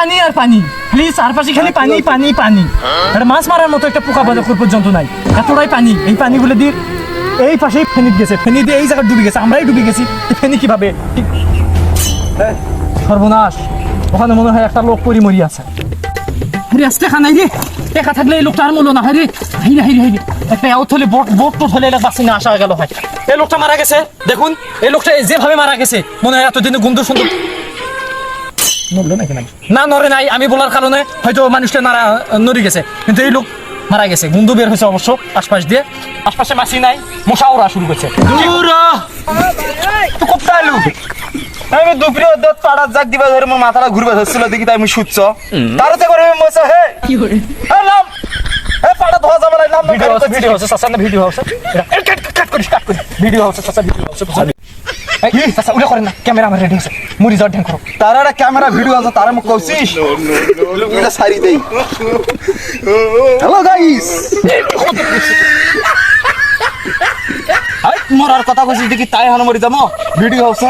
পানি আর পানি। খালি চারপাশে খালি পানি পানি পানি। একটা মাছ মারার মতো একটা পোকা বাজার পর্যন্ত নাই। এতটাই পানি এই পানিগুলো দিয়ে এই পাশেই ফেনিত গেছে। ফেনি দিয়ে এই জায়গায় ডুবে গেছে আমরাই ডুবে গেছি। ফেনি কীভাবে? সর্বনাশ। ওখানে মনে হয় একটা লোক পরি মরি আছে। আরে আস্তে খা নাই রে। একা থাকলে এই লোকটা আর মূল্য না হয় রে হাইরে হাইরে হাইরে একটা আউট হলে বোট বোট তো হলে এলাকা বাসিনা আসা গেল হয়। এই লোকটা মারা গেছে দেখুন। এই লোকটা যেভাবে মারা গেছে মনে হয় এতদিনে গন্ধ সুন্দর না নড়ে নাই। আমি বলার কারণে হয়তো মানুষটা নারা নড়ে গেছে। কিন্তু এই লোক মারা গেছে। গন্ধ বের হয়েছে অবশ্য আশপাশ দিয়ে। আশপাশে মাছি নাই মশা ওরা শুরু করছে। তো কোথায় এলু? আমি দুপুরে ওদের পাড়ার জাগ দিবা ধরে মোর মাথাটা ঘুরবে ধরছিল দেখি তাই আমি শুচ্ছ। তার তো করে মইছে হে কি করে? হে নাম! হে পাড়া ধোয়া যাবে না নাম ভিডিও হচ্ছে ভিডিও হচ্ছে চাচা না ভিডিও হচ্ছে এ, কাট কাট করিস কাট করিস। ভিডিও হচ্ছে চাচা ভিডিও হচ্ছে বুঝলি এই চাচা উড়ে করেন না ক্যামেরা আমার রেডি আছে। মুড়ি যাওয়ার ঢ্যাং করো তার একটা ক্যামেরা ভিডিও আছে তার মুখ কইছিস এটা সারি দেই। হ্যালো গাইস আই মরার কথা কইছিস দেখি তাই হানো মরি যাব। ভিডিও হচ্ছে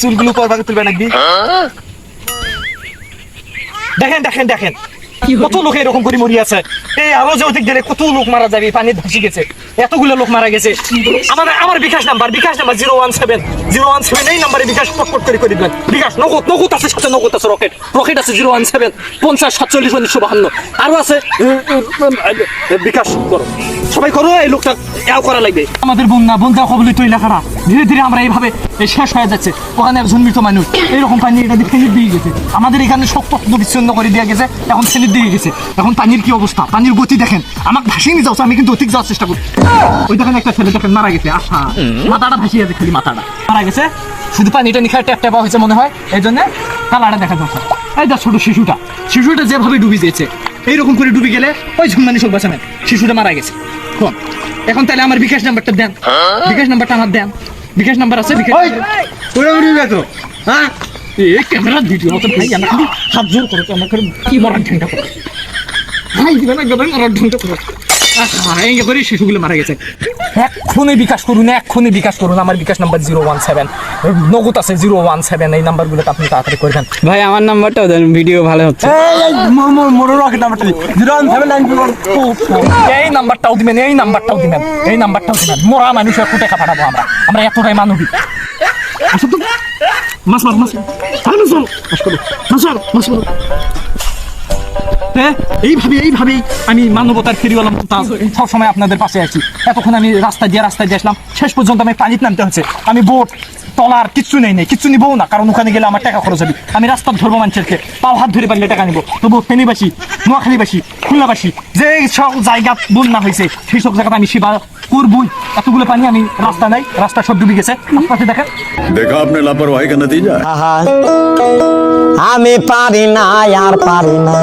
চুলগুলো ভাগে তুলবে নাকি? দেখেন দেখেন দেখেন। কত লোক এরকম করে মরি আছে। এই আরও যে অধিক গেলে কত লোক মারা যাবে পানি ধসে গেছে। এতগুলো লোক মারা গেছে। আমার আমার bKash number bKash number zero one seven. Zero one seven এই নাম্বারে বিকাশ পটপট করে করে দিবেন। বিকাশ, নগদ নগদ আছে, সাথে নগদ আছে, রকেট। রকেট আছে জিরো ওয়ান সেভেন, পঞ্চাশ, সাতচল্লিশ, উনিশশো বাহান্ন। আরও আছে বিকাশ, করো। সবাই করো, এই লোকটা এও করা লাগবে। আমাদের বন্যা বন্যা কবলিত এলাকাটা ধীরে ধীরে আমরা এইভাবে শেষ হয়ে যাচ্ছে। ওখানে একজন মৃত মানুষ। এইরকম পানি এটা দিয়ে দিয়ে গেছে। আমাদের এখানে শক্ত বিচ্ছিন্ন করে দিয়ে গেছে। এখন ফেনির দিয়ে গেছে। এখন পানির কি অবস্থা? পানির গতি দেখেন। আমাকে ভাসিয়ে নিয়ে যাচ্ছে আমি কিন্তু অধিক যাওয়ার চেষ্টা করি ওই দেখেন একটা ছেলে দেখেন মারা গেছে আহা। মাথাটা ভাসিয়ে আছে খালি মাথাটা। মারা গেছে শুধু পানিটা নিখায় ট্যাপ ট্যাপা হয়েছে মনে হয় এই জন্য কালারটা দেখা যাচ্ছে। এই দেখ ছোট শিশুটা শিশুটা যেভাবে ডুবে দিয়েছে এইরকম করে ডুবে গেলে ওই ঝুমমানি সব বাঁচাবেন শিশুটা মারা গেছে। কোন? এখন তাহলে আমার বিকাশ নাম্বারটা দেন। বিকাশ নাম্বারটা আমার দেন। বিকাশ নাম্বার আছে বিকাশ ওরা উড়ি গেছো হ্যাঁ? এই ক্যামেরা ভিডিও মতো ভাই আমার খালি হাত জোর করো তো আমাকে কি মরার ঢাঙ্গা করো। ভাই দিবেন একদম মরার ঢাঙ্গা করো। এঙ্গে করে শিশুগুলো মারা গেছে। এক্ষুনি বিকাশ করুন এক্ষুনি বিকাশ করুন। আমার bKash number zero one seven. Nagad আছে জিরো ওয়ান সেভেন। এই নাম্বারগুলোতে আপনি তাড়াতাড়ি করবেন ভাই আমার নাম্বারটাও দেন ভিডিও ভালো হচ্ছে। নাম্বারটা এই নাম্বারটাও দিবেন এই নাম্বারটাও দিবেন এই নাম্বারটাও দিবেন। মোরা মানুষের কোটে পাঠাবো আমরা। আমরা এতটাই মানবিক আসো তো। মাছ মাছ মাছ মাছ মাছ মাছ মাছ করো মাছ মারো মাছ মারো। এইভাবে, এইভাবেই আমি মানবতার ফেরিওয়ালা সব সময় আপনাদের পাশে আছি। এতক্ষণ আমি রাস্তা দিয়ে, রাস্তায় দিয়ে আসলাম। শেষ পর্যন্ত আমি পানিতে নামতে হচ্ছে আমি বোট তলার কিছু নেই নেই কিছু নিবো না। কারণ ওখানে গেলে আমার টাকা খরচ হবে। আমি রাস্তা ধরবো মানুষকে পাও হাত ধরে পারলে টাকা নিবো। তবু ফেনীবাসী নোয়াখালীবাসী খুলনাবাসী যে সব জায়গা বন্যা হয়েছে সেই সব জায়গাতে আমি সেবা করবই। এতগুলো পানি আমি রাস্তা নাই রাস্তা সব ডুবে গেছে। আপনাকে দেখেন দেখা আপনি লাপরওয়াহি কেন নতিজা আমি পারি না আর পারি না।